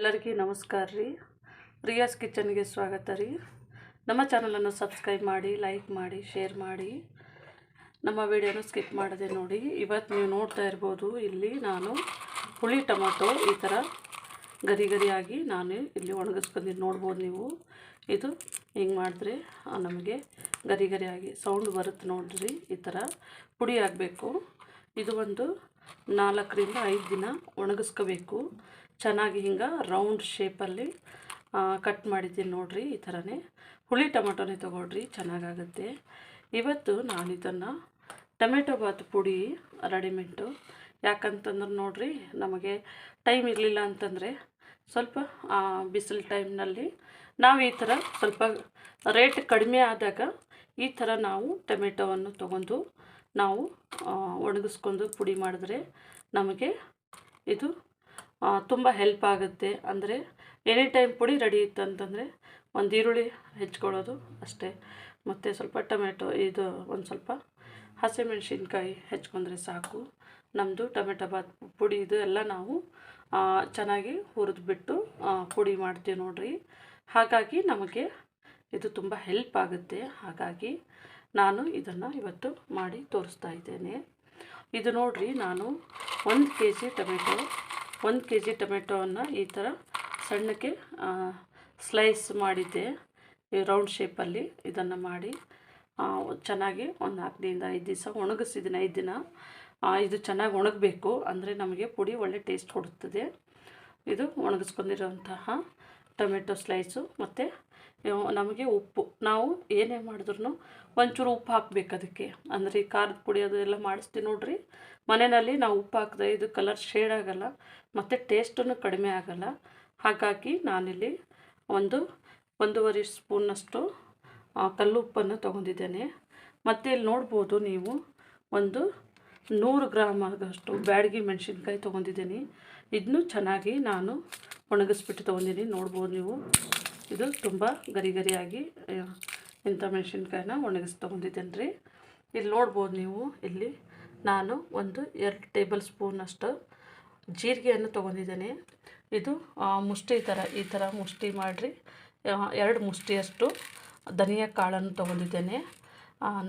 ಎಲ್ಲರಿಗೂ ನಮಸ್ಕಾರ ರೀ. ಪ್ರಿಯಾಸ್ ಕಿಚನ್ಗೆ ಸ್ವಾಗತ ರೀ. ನಮ್ಮ ಚಾನಲನ್ನು ಸಬ್ಸ್ಕ್ರೈಬ್ ಮಾಡಿ, ಲೈಕ್ ಮಾಡಿ, ಶೇರ್ ಮಾಡಿ. ನಮ್ಮ ವಿಡಿಯೋನ ಸ್ಕಿಪ್ ಮಾಡದೆ ನೋಡಿ. ಇವತ್ತು ನೀವು ನೋಡ್ತಾ ಇರ್ಬೋದು, ಇಲ್ಲಿ ನಾನು ಹುಳಿ ಟೊಮೊಟೊ ಈ ಥರ ಗರಿ ಗರಿಯಾಗಿ ನಾನು ಇಲ್ಲಿ ಒಣಗಿಸ್ಕೊಂಡಿದ್ದು ನೋಡ್ಬೋದು ನೀವು. ಇದು ಹಿಂಗೆ ಮಾಡಿದ್ರೆ ನಮಗೆ ಗರಿ ಗರಿಯಾಗಿ ಸೌಂಡ್ ಬರುತ್ತೆ ನೋಡ್ರಿ. ಈ ಥರ ಪುಡಿ ಆಗಬೇಕು ಇದು ಒಂದು ನಾಲ್ಕರಿಂದ ಐದು ದಿನ ಒಣಗಿಸ್ಕೋಬೇಕು. ಚೆನ್ನಾಗಿ ಹಿಂಗೆ ರೌಂಡ್ ಶೇಪಲ್ಲಿ ಕಟ್ ಮಾಡಿದ್ದೀನಿ ನೋಡಿರಿ ಈ ಥರನೇ. ಹುಳಿ ಟೊಮೆಟೊನೇ ತೊಗೊಳ್ರಿ, ಚೆನ್ನಾಗಾಗುತ್ತೆ. ಇವತ್ತು ನಾನು ಇದನ್ನು ಟೊಮೆಟೊ ಬಾತ್ ಪುಡಿ ರೆಡಿಮೆಂಟು. ಯಾಕಂತಂದ್ರೆ ನೋಡಿರಿ, ನಮಗೆ ಟೈಮ್ ಇರಲಿಲ್ಲ ಅಂತಂದರೆ ಸ್ವಲ್ಪ ಬಿಸಿಲು ಟೈಮ್ನಲ್ಲಿ ನಾವು ಈ ಥರ ಸ್ವಲ್ಪ ರೇಟ್ ಕಡಿಮೆ ಆದಾಗ ಈ ಥರ ನಾವು ಟೊಮೆಟೊವನ್ನು ತಗೊಂಡು ನಾವು ಒಣಗಿಸ್ಕೊಂಡು ಪುಡಿ ಮಾಡಿದ್ರೆ ನಮಗೆ ಇದು ತುಂಬ ಹೆಲ್ಪ್ ಆಗುತ್ತೆ. ಅಂದರೆ ಎನಿ ಟೈಮ್ ಪುಡಿ ರೆಡಿ ಇತ್ತು ಅಂತಂದರೆ ಒಂದು ಈರುಳ್ಳಿ ಹೆಚ್ಕೊಳ್ಳೋದು ಅಷ್ಟೇ. ಮತ್ತು ಸ್ವಲ್ಪ ಟೊಮೆಟೊ, ಇದು ಒಂದು ಸ್ವಲ್ಪ ಹಸಿಮೆಣ್ಸಿನ್ಕಾಯಿ ಹೆಚ್ಕೊಂಡ್ರೆ ಸಾಕು. ನಮ್ಮದು ಟೊಮೆಟೊ ಬಾತ್ ಪುಡಿ ಇದು ಎಲ್ಲ ನಾವು ಚೆನ್ನಾಗಿ ಹುರಿದ್ಬಿಟ್ಟು ಪುಡಿ ಮಾಡ್ತೀವಿ ನೋಡ್ರಿ. ಹಾಗಾಗಿ ನಮಗೆ ಇದು ತುಂಬ ಹೆಲ್ಪ್ ಆಗುತ್ತೆ. ಹಾಗಾಗಿ ನಾನು ಇದನ್ನು ಇವತ್ತು ಮಾಡಿ ತೋರಿಸ್ತಾ ಇದ್ದೇನೆ. ಇದು ನೋಡ್ರಿ, ನಾನು ಒಂದು ಕೆ ಜಿ ಟೊಮೆಟೊ ಒಂದು ಕೆ ಜಿ ಟೊಮೆಟೊವನ್ನು ಈ ಥರ ಸಣ್ಣಕ್ಕೆ ಸ್ಲೈಸ್ ಮಾಡಿದ್ದೆ. ಈ ರೌಂಡ್ ಶೇಪಲ್ಲಿ ಇದನ್ನು ಮಾಡಿ ಚೆನ್ನಾಗಿ ಒಂದು ನಾಲ್ಕರಿಂದ ಐದು ದಿವಸ ಒಣಗಿಸಿದ್ದೀನಿ, ಐದು ದಿನ. ಇದು ಚೆನ್ನಾಗಿ ಒಣಗಬೇಕು ಅಂದರೆ ನಮಗೆ ಪುಡಿ ಒಳ್ಳೆ ಟೇಸ್ಟ್ ಕೊಡುತ್ತದೆ. ಇದು ಒಣಗಿಸ್ಕೊಂಡಿರುವಂತಹ ಟೊಮೆಟೊ ಸ್ಲೈಸು ಮತ್ತು ನಮಗೆ ಉಪ್ಪು, ನಾವು ಏನೇ ಮಾಡಿದ್ರು ಒಂಚೂರು ಉಪ್ಪು ಹಾಕ್ಬೇಕು ಅದಕ್ಕೆ. ಅಂದರೆ ಈ ಖಾರದ ಪುಡಿ ಅದೆಲ್ಲ ಮಾಡಿಸ್ತೀವಿ ನೋಡ್ರಿ. ಮನೆಯಲ್ಲಿ ನಾವು ಉಪ್ಪು ಹಾಕಿದ್ರೆ ಇದು ಕಲರ್ ಶೇಡ್ ಆಗೋಲ್ಲ, ಮತ್ತು ಟೇಸ್ಟೂ ಕಡಿಮೆ ಆಗೋಲ್ಲ. ಹಾಗಾಗಿ ನಾನಿಲ್ಲಿ ಒಂದು ಒಂದೂವರೆ ಸ್ಪೂನಷ್ಟು ಕಲ್ಲುಪ್ಪನ್ನು ತೊಗೊಂಡಿದ್ದೇನೆ. ಮತ್ತು ಇಲ್ಲಿ ನೋಡ್ಬೋದು ನೀವು ಒಂದು ನೂರು ಗ್ರಾಮ್ ಆಗಷ್ಟು ಬ್ಯಾಡಗಿ ಮೆಣಸಿನ್ಕಾಯಿ ತೊಗೊಂಡಿದ್ದೀನಿ. ಇದನ್ನು ಚೆನ್ನಾಗಿ ನಾನು ಒಣಗಿಸ್ಬಿಟ್ಟು ತೊಗೊಂಡಿದ್ದೀನಿ. ನೋಡ್ಬೋದು ನೀವು. ಇದು ತುಂಬ ಗರಿ ಗರಿಯಾಗಿ ಇಂಥ ಮೆಣಸಿನ್ಕಾಯಿನ ಒಣಗಿಸಿ ತೊಗೊಂಡಿದ್ದೇನೆ ರೀ. ಇಲ್ಲಿ ನೋಡ್ಬೋದು ನೀವು, ಇಲ್ಲಿ ನಾನು ಒಂದು ಎರಡು ಟೇಬಲ್ ಸ್ಪೂನಷ್ಟು ಜೀರಿಗೆಯನ್ನು ತೊಗೊಂಡಿದ್ದೇನೆ. ಇದು ಮುಷ್ಟಿ ಥರ, ಈ ಥರ ಮುಷ್ಟಿ ಮಾಡಿರಿ. ಎರಡು ಮುಷ್ಟಿಯಷ್ಟು ಧನಿಯಾ ಕಾಳನ್ನು ತೊಗೊಂಡಿದ್ದೇನೆ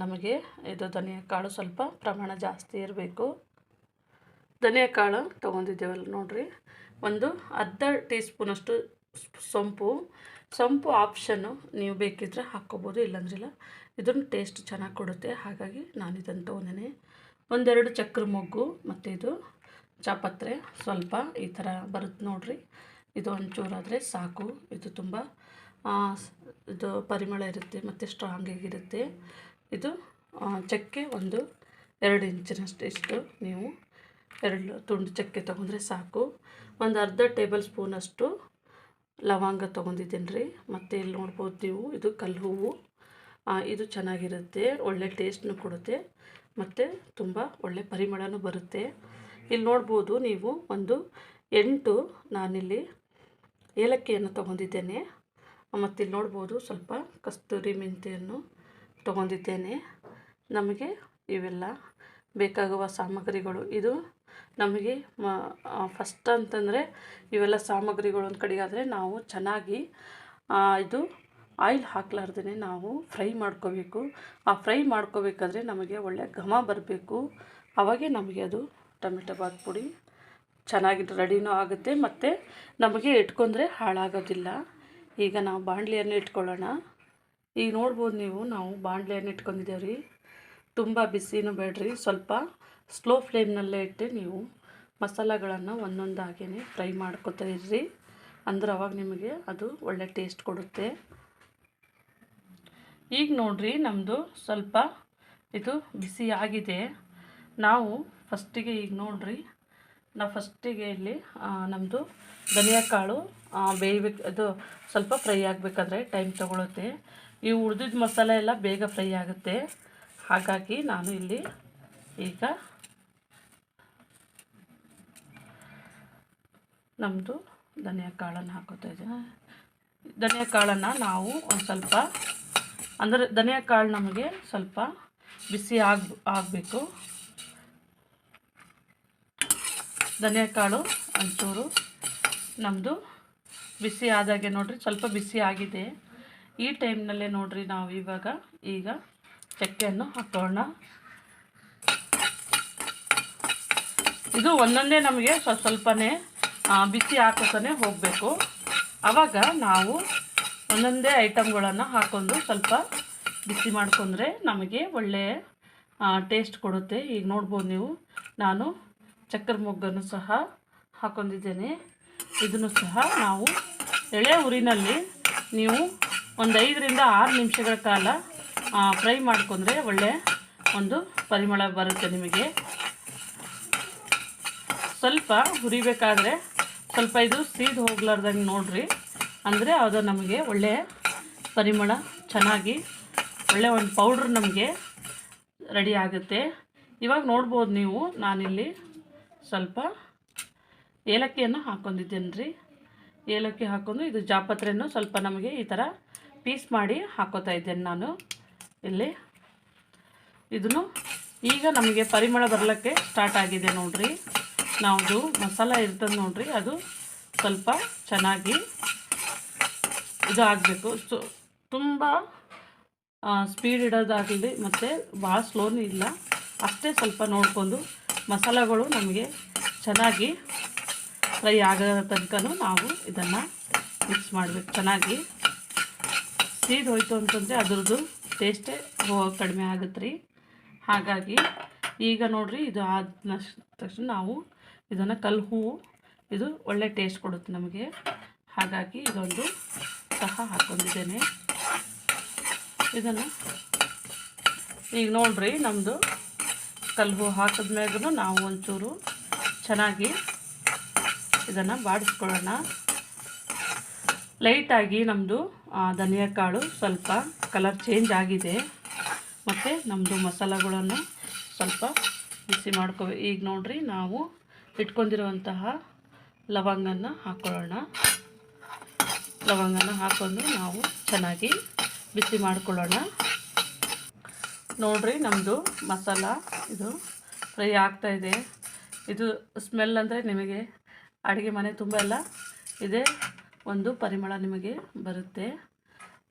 ನಮಗೆ ಇದು ಧನಿಯಾ ಕಾಳು ಸ್ವಲ್ಪ ಪ್ರಮಾಣ ಜಾಸ್ತಿ ಇರಬೇಕು. ಧನಿಯಾ ಕಾಳು ತೊಗೊಂಡಿದ್ದೇವಲ್ಲ ನೋಡಿರಿ. ಒಂದು ಅರ್ಧ ಟೀ ಸ್ಪೂನಷ್ಟು ಸೊಂಪು ಸೊಂಪು ಆಪ್ಷನ್ನು ನೀವು ಬೇಕಿದ್ದರೆ ಹಾಕ್ಕೋಬೋದು ಇಲ್ಲಾಂದ್ರಿಲ್ಲ ಇದನ್ನು ಟೇಸ್ಟ್ ಚೆನ್ನಾಗಿ ಕೊಡುತ್ತೆ. ಹಾಗಾಗಿ ನಾನು ಇದನ್ನು ತೊಗೊಂಡೇನೆ. ಒಂದೆರಡು ಚಕ್ರ ಮೊಗ್ಗು, ಮತ್ತು ಇದು ಚಾಪತ್ರೆ. ಸ್ವಲ್ಪ ಈ ಥರ ಬರುತ್ತೆ ನೋಡಿರಿ. ಇದು ಒಂಚೂರಾದರೆ ಸಾಕು. ಇದು ತುಂಬ ಇದು ಪರಿಮಳ ಇರುತ್ತೆ, ಮತ್ತು ಸ್ಟ್ರಾಂಗಾಗಿರುತ್ತೆ ಇದು ಚಕ್ಕೆ ಒಂದು ಎರಡು ಇಂಚಿನಷ್ಟು ಇಷ್ಟು ನೀವು ಎರಡು ತುಂಡು ಚಕ್ಕೆ ತೊಗೊಂಡ್ರೆ ಸಾಕು. ಒಂದು ಅರ್ಧ ಟೇಬಲ್ ಸ್ಪೂನಷ್ಟು ಲವಂಗ ತೊಗೊಂಡಿದ್ದೀನಿ ರೀ ಮತ್ತು ಇಲ್ಲಿ ನೋಡ್ಬೋದು ನೀವು ಇದು ಕಲ್ಲು ಹೂವು ಇದು ಚೆನ್ನಾಗಿರುತ್ತೆ, ಒಳ್ಳೆ ಟೇಸ್ಟ್ನು ಕೊಡುತ್ತೆ, ಮತ್ತು ತುಂಬ ಒಳ್ಳೆ ಪರಿಮಳನೂ ಬರುತ್ತೆ. ಇಲ್ಲಿ ನೋಡ್ಬೋದು ನೀವು ಒಂದು ಎಂಟು ನಾನಿಲ್ಲಿ ಏಲಕ್ಕಿಯನ್ನು ತೊಗೊಂಡಿದ್ದೇನೆ. ಮತ್ತು ಇಲ್ಲಿ ನೋಡ್ಬೋದು ಸ್ವಲ್ಪ ಕಸ್ತೂರಿ ಮೆಂತೆಯನ್ನು ತೊಗೊಂಡಿದ್ದೇನೆ. ನಮಗೆ ಇವೆಲ್ಲ ಬೇಕಾಗುವ ಸಾಮಗ್ರಿಗಳು. ಇದು ನಮಗೆ ಫಸ್ಟ್ ಅಂತಂದರೆ ಇವೆಲ್ಲ ಸಾಮಗ್ರಿಗಳು ಒಂದು ಕಡೆಗಾದರೆ ನಾವು ಚೆನ್ನಾಗಿ ಇದು ಆಯಿಲ್ ಹಾಕ್ಲಾರ್ದೇ ನಾವು ಫ್ರೈ ಮಾಡ್ಕೋಬೇಕು. ಆ ಫ್ರೈ ಮಾಡ್ಕೋಬೇಕಾದ್ರೆ ನಮಗೆ ಒಳ್ಳೆ ಘಮ ಬರಬೇಕು. ಅವಾಗೆ ನಮಗೆ ಅದು ಟೊಮೆಟೊ ಬಾತ್ ಪುಡಿ ಚೆನ್ನಾಗಿ ರೆಡಿನೂ ಆಗುತ್ತೆ ಮತ್ತು ನಮಗೆ ಇಟ್ಕೊಂಡ್ರೆ ಹಾಳಾಗೋದಿಲ್ಲ. ಈಗ ನಾವು ಬಾಣಲಿಯನ್ನು ಇಟ್ಕೊಳ್ಳೋಣ. ಈಗ ನೋಡ್ಬೋದು ನೀವು, ನಾವು ಬಾಣಲಿಯನ್ನು ಇಟ್ಕೊಂಡಿದ್ದೇವೆ ರೀ ತುಂಬ ಬಿಸಿನೂ ಬೇಡ್ರಿ. ಸ್ವಲ್ಪ ಸ್ಲೋ ಫ್ಲೇಮ್ನಲ್ಲೇ ಇಟ್ಟು ನೀವು ಮಸಾಲೆಗಳನ್ನು ಒಂದೊಂದಾಗೇ ಫ್ರೈ ಮಾಡ್ಕೊತಾ ಇರ್ರಿ. ಅಂದ್ರೆ ಅವಾಗ ನಿಮಗೆ ಅದು ಒಳ್ಳೆ ಟೇಸ್ಟ್ ಕೊಡುತ್ತೆ. ಈಗ ನೋಡ್ರಿ ನಮ್ಮದು ಸ್ವಲ್ಪ ಇದು ಬಿಸಿ ಆಗಿದೆ. ನಾವು ಫಸ್ಟಿಗೆ ಈಗ ನೋಡ್ರಿ. ನಾವು ಫಸ್ಟಿಗೆ ಇಲ್ಲಿ ನಮ್ಮದು ಧನಿಯಾ ಕಾಳು ಬೇಯಬೇಕು ಅದು ಸ್ವಲ್ಪ ಫ್ರೈ ಆಗಬೇಕಾದ್ರೆ ಟೈಮ್ ತೊಗೊಳುತ್ತೆ. ಈ ಉಳಿದಿದ್ದ ಮಸಾಲೆ ಎಲ್ಲ ಬೇಗ ಫ್ರೈ ಆಗುತ್ತೆ. ಹಾಗಾಗಿ ನಾನು ಇಲ್ಲಿ ಈಗ ನಮ್ಮದು ಧನಿಯಾ ಕಾಳನ್ನು ಹಾಕೋತಾ ಇದ್ದೀನಿ. ಧನಿಯಾ ಕಾಳನ್ನು ನಾವು ಒಂದು ಸ್ವಲ್ಪ, ಅಂದರೆ ಧನಿಯಾ ಕಾಳು ನಮಗೆ ಸ್ವಲ್ಪ ಬಿಸಿ ಆಗ, ಆಗಬೇಕು. ಧನಿಯಾ ಕಾಳು ಒಂಚೂರು ನಮ್ಮದು ಬಿಸಿ ಆದಾಗೆ ನೋಡಿರಿ, ಸ್ವಲ್ಪ ಬಿಸಿ ಆಗಿದೆ. ಈ ಟೈಮ್ನಲ್ಲೇ ನೋಡಿರಿ ನಾವು ಇವಾಗ ಈಗ ಚಕ್ಕೆಯನ್ನು ಹಾಕೋಣ. ಇದು ಒಂದೊಂದೇ ನಮಗೆ ಸ್ವಲ್ಪ ಸ್ವಲ್ಪನೇ ಬಿಸಿ ಹಾಕೋತಾನೆ ಹೋಗಬೇಕು. ಆವಾಗ ನಾವು ಒಂದೊಂದೇ ಐಟಮ್ಗಳನ್ನು ಹಾಕೊಂಡು ಸ್ವಲ್ಪ ಬಿಸಿ ಮಾಡ್ಕೊಂಡ್ರೆ ನಮಗೆ ಒಳ್ಳೆಯ ಟೇಸ್ಟ್ ಕೊಡುತ್ತೆ. ಈಗ ನೋಡ್ಬೋದು ನೀವು, ನಾನು ಚಕ್ಕರ ಮೊಗ್ಗನ್ನು ಸಹ ಹಾಕೊಂಡಿದ್ದೇನೆ. ಇದನ್ನು ಸಹ ನಾವು ಎಳೆ ಉರಿನಲ್ಲಿ ನೀವು ಒಂದು ಐದರಿಂದ ಆರು ನಿಮಿಷಗಳ ಕಾಲ ಫ್ರೈ ಮಾಡ್ಕೊಂಡ್ರೆ ಒಳ್ಳೆ ಒಂದು ಪರಿಮಳ ಬರುತ್ತೆ ನಿಮಗೆ. ಸ್ವಲ್ಪ ಹುರಿಬೇಕಾದ್ರೆ ಸ್ವಲ್ಪ ಇದು ಸೀದ್ ಹೋಗ್ಲಾರ್ದಂಗೆ ನೋಡ್ರಿ. ಅಂದರೆ ಅದು ನಮಗೆ ಒಳ್ಳೆಯ ಪರಿಮಳ, ಚೆನ್ನಾಗಿ ಒಳ್ಳೆ ಒಂದು ಪೌಡ್ರ್ ನಮಗೆ ರೆಡಿ ಆಗುತ್ತೆ. ಇವಾಗ ನೋಡ್ಬೋದು ನೀವು, ನಾನಿಲ್ಲಿ ಸ್ವಲ್ಪ ಏಲಕ್ಕಿಯನ್ನು ಹಾಕ್ಕೊಂಡಿದ್ದೇನೆ ರೀ ಏಲಕ್ಕಿ ಹಾಕ್ಕೊಂಡು ಇದು ಜಾಪತ್ರೆಯನ್ನು ಸ್ವಲ್ಪ ನಮಗೆ ಈ ಥರ ಪೀಸ್ ಮಾಡಿ ಹಾಕೋತಾ ಇದ್ದೇನೆ ನಾನು. ಇಲ್ಲಿ. ಇದನ್ನು ಈಗ ನಮಗೆ ಪರಿಮಳ ಬರಲಿಕ್ಕೆ ಸ್ಟಾರ್ಟ್ ಆಗಿದೆ ನೋಡ್ರಿ. ನಾವುದು ಮಸಾಲ ಇರ್ತದೆ ನೋಡ್ರಿ, ಅದು ಸ್ವಲ್ಪ ಚೆನ್ನಾಗಿ ಇದು ಆಗಬೇಕು. ಸೊ, ತುಂಬ ಸ್ಪೀಡ್ ಇಡೋದಾಗಲಿ ಮತ್ತು ಭಾಳ ಸ್ಲೋನೂ ಇಲ್ಲ. ಅಷ್ಟೇ ಸ್ವಲ್ಪ ನೋಡಿಕೊಂಡು ಮಸಾಲೆಗಳು ನಮಗೆ ಚೆನ್ನಾಗಿ ಫ್ರೈ ಆಗೋ ತನಕ ನಾವು ಇದನ್ನು ಮಿಕ್ಸ್ ಮಾಡಬೇಕು. ಚೆನ್ನಾಗಿ ಸೀದ್ ಹೋಯಿತು ಅಂತಂದರೆ ಅದ್ರದ್ದು ಟೇಸ್ಟೇ ಕಡಿಮೆ ಆಗುತ್ತೆ ರೀ ಹಾಗಾಗಿ ಈಗ ನೋಡ್ರಿ, ಇದು ಆದ ತಕ್ಷಣ ನಾವು ಇದನ್ನು ಕಲ್ಲು ಹೂವು, ಇದು ಒಳ್ಳೆ ಟೇಸ್ಟ್ ಕೊಡುತ್ತೆ ನಮಗೆ. ಹಾಗಾಗಿ ಇದೊಂದು ಸಹ ಹಾಕೊಂಡಿದ್ದೇನೆ. ಇದನ್ನು ಈಗ ನೋಡ್ರಿ ನಮ್ಮದು ಕಲ್ಲು ಹೂವು ಹಾಕಿದ್ಮ್ಯಾಗೂ ನಾವು ಒಂಚೂರು ಚೆನ್ನಾಗಿ ಇದನ್ನು ಬಾಡಿಸ್ಕೊಳ್ಳೋಣ. ಲೈಟಾಗಿ ನಮ್ಮದು ಧನಿಯಾ ಕಾಳು ಸ್ವಲ್ಪ ಕಲರ್ ಚೇಂಜ್ ಆಗಿದೆ. ಮತ್ತು ನಮ್ಮದು ಮಸಾಲಗಳನ್ನು ಸ್ವಲ್ಪ ಬಿಸಿ ಮಾಡ್ಕೋ ಈಗ ನೋಡ್ರಿ ನಾವು ಇಟ್ಕೊಂಡಿರುವಂತಹ ಲವಂಗನ ಹಾಕ್ಕೊಳ್ಳೋಣ ಲವಂಗನ ಹಾಕ್ಕೊಂಡು ನಾವು ಚೆನ್ನಾಗಿ ಬಿಸಿ ಮಾಡ್ಕೊಳ್ಳೋಣ. ನೋಡ್ರಿ ನಮ್ಮದು ಮಸಾಲ ಇದು ಫ್ರೈ ಆಗ್ತಾಯಿದೆ ಇದು. ಸ್ಮೆಲ್ ಅಂದರೆ ನಿಮಗೆ ಅಡುಗೆ ಮನೆ ತುಂಬ ಎಲ್ಲ ಇದೆ ಒಂದು ಪರಿಮಳ ನಿಮಗೆ ಬರುತ್ತೆ.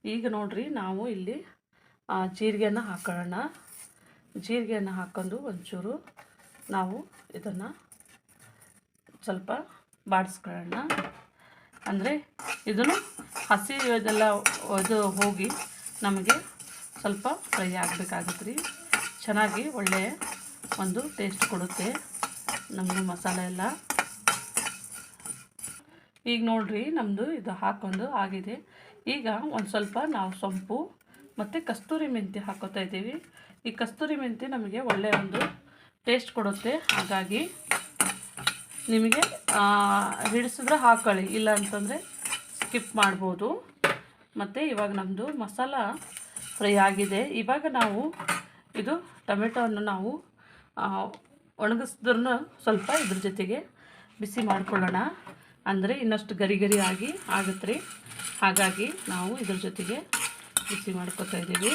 ಈಗ ನೋಡ್ರಿ ನಾವು ಇಲ್ಲಿ ಆ, ಜೀರಿಗೆಯನ್ನು ಹಾಕೊಳ್ಳೋಣ. ಜೀರಿಗೆಯನ್ನು ಹಾಕೊಂಡು ಒಂಚೂರು ನಾವು ಇದನ್ನು ಸ್ವಲ್ಪ ಬಾಡಿಸ್ಕೊಳ್ಳೋಣ. ಅಂದರೆ ಇದನ್ನು ಹಸಿ ಇದೆಲ್ಲ ಇದು ಹೋಗಿ ನಮಗೆ ಸ್ವಲ್ಪ ಫ್ರೈ ಆಗಬೇಕಾಗುತ್ತೆ ರೀ ಚೆನ್ನಾಗಿ ಒಳ್ಳೆಯ ಒಂದು ಟೇಸ್ಟ್ ಕೊಡುತ್ತೆ. ನಮ್ಮದು ಮಸಾಲೆ ಎಲ್ಲ. ಈಗ ನೋಡ್ರಿ ನಮ್ಮದು ಇದು ಹಾಕೊಂಡು ಆಗಿದೆ. ಈಗ ಒಂದು ಸ್ವಲ್ಪ ನಾವು ಸೊಂಪು ಮತ್ತು ಕಸ್ತೂರಿ ಮೆಂತ್ಯ ಹಾಕೋತಾ ಇದ್ದೀವಿ. ಈ ಕಸ್ತೂರಿ ಮೆಂತ್ಯ ನಮಗೆ ಒಳ್ಳೆಯ ಒಂದು ಟೇಸ್ಟ್ ಕೊಡುತ್ತೆ. ಹಾಗಾಗಿ ನಿಮಗೆ ಹಿಡಿಸಿದ್ರೆ ಹಾಕೊಳ್ಳಿ. ಇಲ್ಲ ಅಂತಂದರೆ ಸ್ಕಿಪ್ ಮಾಡ್ಬೋದು. ಮತ್ತು ಇವಾಗ ನಮ್ಮದು ಮಸಾಲ ಫ್ರೈ ಆಗಿದೆ. ಇವಾಗ ನಾವು ಇದು ಟೊಮೆಟೊವನ್ನು ನಾವು ಒಣಗಿಸಿದ್ರೂ ಸ್ವಲ್ಪ ಇದ್ರ ಜೊತೆಗೆ ಬಿಸಿ ಮಾಡ್ಕೊಳ್ಳೋಣ. ಅಂದರೆ ಇನ್ನಷ್ಟು ಗರಿ ಗರಿ ಆಗಿ ಆಗುತ್ತೆ ರೀ ಹಾಗಾಗಿ ನಾವು ಇದ್ರ ಜೊತೆಗೆ ಬಿಸಿ ಮಾಡ್ಕೊತಾ ಇದ್ದೀವಿ.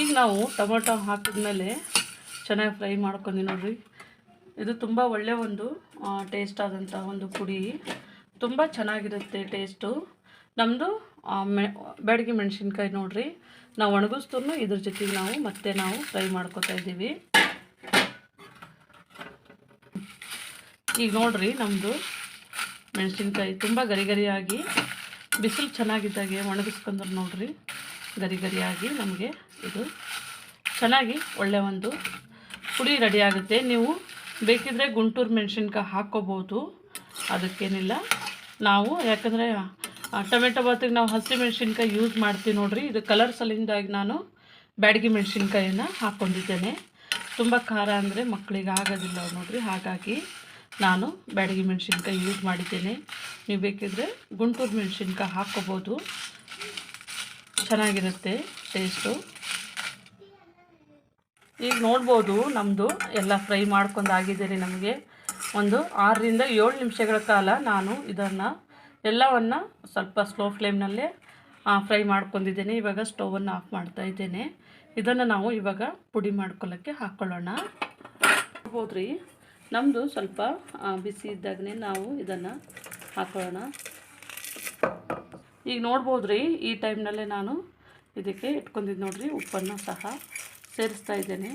ಈಗ ನಾವು ಟೊಮೊಟೊ ಹಾಕಿದ್ಮೇಲೆ ಚೆನ್ನಾಗಿ ಫ್ರೈ ಮಾಡ್ಕೊಂಡು ನೋಡ್ರಿ ಇದು ತುಂಬ ಒಳ್ಳೆಯ ಒಂದು ಟೇಸ್ಟ್ ಆದಂಥ ಒಂದು ಪುಡಿ. ತುಂಬ ಚೆನ್ನಾಗಿರುತ್ತೆ ಟೇಸ್ಟು ನಮ್ಮದು ಮೆ ಬೆಡಗಿ ಮೆಣಸಿನ್ಕಾಯಿ ನೋಡ್ರಿ. ನಾವು ಒಣಗಿಸ್ತು ಇದ್ರ ಜೊತೆಗೆ ನಾವು ಮತ್ತೆ ನಾವು ಫ್ರೈ ಮಾಡ್ಕೊತಾ ಇದ್ದೀವಿ. ಈಗ ನೋಡ್ರಿ ನಮ್ಮದು ಮೆಣಸಿನ್ಕಾಯಿ ತುಂಬ ಗರಿ ಗರಿಯಾಗಿ ಬಿಸಿಲು ಚೆನ್ನಾಗಿದ್ದಾಗೆ ಒಣಗಿಸ್ಕೊಂಡ್ರೆ ನೋಡ್ರಿ. ಗರಿ ಗರಿಯಾಗಿ ನಮಗೆ ಇದು ಚೆನ್ನಾಗಿ ಒಳ್ಳೆಯ ಒಂದು ಪುಡಿ ರೆಡಿ ಆಗುತ್ತೆ. ನೀವು ಬೇಕಿದ್ರೆ ಗುಂಟೂರು ಮೆಣಸಿನ್ಕಾಯಿ ಹಾಕ್ಕೋಬೋದು. ಅದಕ್ಕೇನಿಲ್ಲ. ನಾವು ಯಾಕಂದರೆ ಟೊಮೆಟೊ ಬಾತಿಗೆ ನಾವು ಹಸಿ ಮೆಣಸಿನ್ಕಾಯಿ ಯೂಸ್ ಮಾಡ್ತೀವಿ ನೋಡ್ರಿ. ಇದು ಕಲರ್ ಸಲಿಂದಾಗಿ ನಾನು ಬ್ಯಾಡಗಿ ಮೆಣಸಿನ್ಕಾಯಿನ ಹಾಕ್ಕೊಂಡಿದ್ದೇನೆ. ತುಂಬ ಖಾರ ಅಂದರೆ ಮಕ್ಕಳಿಗೆ ಆಗೋದಿಲ್ಲ ನೋಡ್ರಿ. ಹಾಗಾಗಿ ನಾನು ಬ್ಯಾಡಗಿ ಮೆಣಸಿನ್ಕಾಯಿ ಯೂಸ್ ಮಾಡಿದ್ದೇನೆ. ನೀವು ಬೇಕಿದ್ರೆ ಗುಂಟೂರು ಮೆಣಸಿನ್ಕಾಯಿ ಹಾಕ್ಕೋಬೋದು. ಚೆನ್ನಾಗಿರುತ್ತೆ ಟೇಸ್ಟು ಈಗ ನೋಡ್ಬೋದು ನಮ್ಮದು ಎಲ್ಲ ಫ್ರೈ ಮಾಡ್ಕೊಂಡು ಆಗಿದೆ ರೀ ನಮಗೆ. ಒಂದು ಆರರಿಂದ ಏಳು ನಿಮಿಷಗಳ ಕಾಲ ನಾನು ಇದನ್ನು ಎಲ್ಲವನ್ನು ಸ್ವಲ್ಪ ಸ್ಲೋ ಫ್ಲೇಮ್ನಲ್ಲೇ ಫ್ರೈ ಮಾಡ್ಕೊಂಡಿದ್ದೇನೆ. ಇವಾಗ ಸ್ಟೌವನ್ನು ಆಫ್ ಮಾಡ್ತಾ ಇದ್ದೇನೆ. ಇದನ್ನು ನಾವು ಇವಾಗ ಪುಡಿ ಮಾಡ್ಕೊಳ್ಳೋಕ್ಕೆ ಹಾಕ್ಕೊಳ್ಳೋಣ ನೋಡ್ಬೋದು ನಮ್ಮದು ಸ್ವಲ್ಪ ಬಿಸಿ ಇದ್ದಾಗನೇ ನಾವು ಇದನ್ನು ಹಾಕೊಳ್ಳೋಣ ಈಗ ನೋಡ್ಬೋದು ರೀ ಈ ಟೈಮ್ನಲ್ಲೇ ನಾನು ಇದಕ್ಕೆ ಇಟ್ಕೊಂಡಿದ್ದು ನೋಡಿರಿ, ಉಪ್ಪನ್ನು ಸಹ ಸೇರಿಸ್ತಾ ಇದ್ದೇನೆ.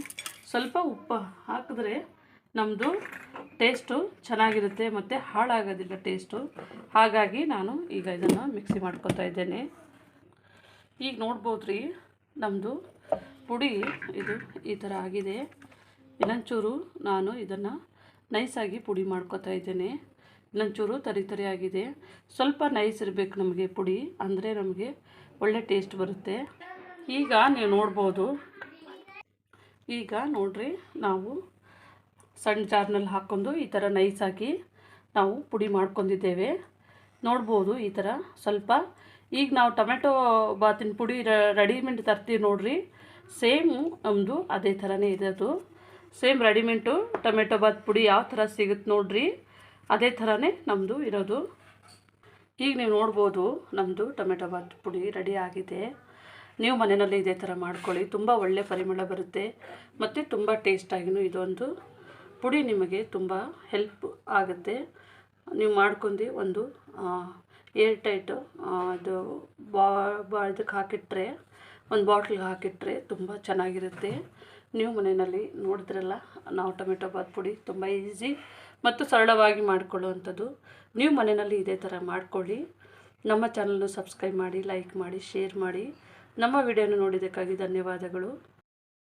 ಸ್ವಲ್ಪ ಉಪ್ಪು ಹಾಕಿದ್ರೆ ನಮ್ಮದು ಟೇಸ್ಟು ಚೆನ್ನಾಗಿರುತ್ತೆ ಮತ್ತು ಹಾಳಾಗೋದಿಲ್ಲ ಟೇಸ್ಟು. ಹಾಗಾಗಿ ನಾನು ಈಗ ಇದನ್ನು ಮಿಕ್ಸಿ ಮಾಡ್ಕೊತಾ ಇದ್ದೇನೆ. ಈಗ ನೋಡ್ಬೋದು ರೀ ನಮ್ಮದು ಪುಡಿ ಇದು ಈ ಥರ ಆಗಿದೆ. ಇನ್ನೊಂಚೂರು ನಾನು ಇದನ್ನು ನೈಸಾಗಿ ಪುಡಿ ಮಾಡ್ಕೊತಾ ಇದ್ದೇನೆ. ಇನ್ನೊಂಚೂರು ತರಿ ತರಿ ಆಗಿದೆ ಸ್ವಲ್ಪ ನೈಸ್ ಇರಬೇಕು ನಮಗೆ ಪುಡಿ, ಅಂದರೆ ನಮಗೆ ಒಳ್ಳೆ ಟೇಸ್ಟ್ ಬರುತ್ತೆ. ಈಗ ನೀವು ನೋಡ್ಬೋದು. ಈಗ ನೋಡ್ರಿ, ನಾವು ಸಣ್ಣ ಜಾರ್ನಲ್ಲಿ ಹಾಕ್ಕೊಂಡು ಈ ಥರ ನೈಸಾಗಿ ನಾವು ಪುಡಿ ಮಾಡ್ಕೊಂಡಿದ್ದೇವೆ. ನೋಡ್ಬೋದು ಈ ಥರ ಸ್ವಲ್ಪ. ಈಗ ನಾವು ಟೊಮೆಟೊ ಬಾತಿನ ಪುಡಿ ರೆಡಿಮೆಂಟ್ ತರ್ತೀವಿ ನೋಡ್ರಿ. ಸೇಮು ನಮ್ಮದು ಅದೇ ಥರನೇ ಇದೆ ಅದು ಸೇಮ್ ರೆಡಿಮೆಂಟು ಟೊಮೆಟೊ ಬಾತ್ ಪುಡಿ ಯಾವ ಥರ ಸಿಗುತ್ತೆ ನೋಡ್ರಿ. ಅದೇ ಥರನೇ ನಮ್ಮದು ಇರೋದು. ಈಗ ನೀವು ನೋಡ್ಬೋದು ನಮ್ಮದು ಟೊಮೆಟೊ ಬಾತ್ ಪುಡಿ ರೆಡಿ ಆಗಿದೆ. ನೀವು ಮನೆಯಲ್ಲಿ ಇದೇ ಥರ ಮಾಡ್ಕೊಳ್ಳಿ. ತುಂಬ ಒಳ್ಳೆ ಪರಿಮಳ ಬರುತ್ತೆ. ಮತ್ತು ತುಂಬ ಟೇಸ್ಟಾಗಿನೂ ಇದೊಂದು. ಪುಡಿ ನಿಮಗೆ ತುಂಬ ಹೆಲ್ಪ್ ಆಗುತ್ತೆ. ನೀವು ಮಾಡ್ಕೊಂಡು ಒಂದು ಏರ್ ಟೈಟು ಅದು ಬಾ ಬಾ ಇದಕ್ಕೆ ಹಾಕಿಟ್ರೆ, ಒಂದು ಬಾಟ್ಲಿಗೆ ಹಾಕಿಟ್ರೆ ತುಂಬ ಚೆನ್ನಾಗಿರುತ್ತೆ. ನೀವು ಮನೆಯಲ್ಲಿ ನೋಡಿದ್ರಲ್ಲ, ನಾವು ಟೊಮೆಟೊ ಬಾತ್ ಪುಡಿ ತುಂಬ ಈಸಿ ಮತ್ತು ಸರಳವಾಗಿ ಮಾಡಿಕೊಳ್ಳುವಂಥದ್ದು. ನೀವು ಮನೆಯಲ್ಲಿ ಇದೇ ಥರ ಮಾಡಿಕೊಳ್ಳಿ. ನಮ್ಮ ಚಾನಲ್ನ ಸಬ್ಸ್ಕ್ರೈಬ್ ಮಾಡಿ ಲೈಕ್ ಮಾಡಿ ಶೇರ್ ಮಾಡಿ. ನಮ್ಮ ವಿಡಿಯೋನ ನೋಡಿದ್ದಕ್ಕಾಗಿ ಧನ್ಯವಾದಗಳು.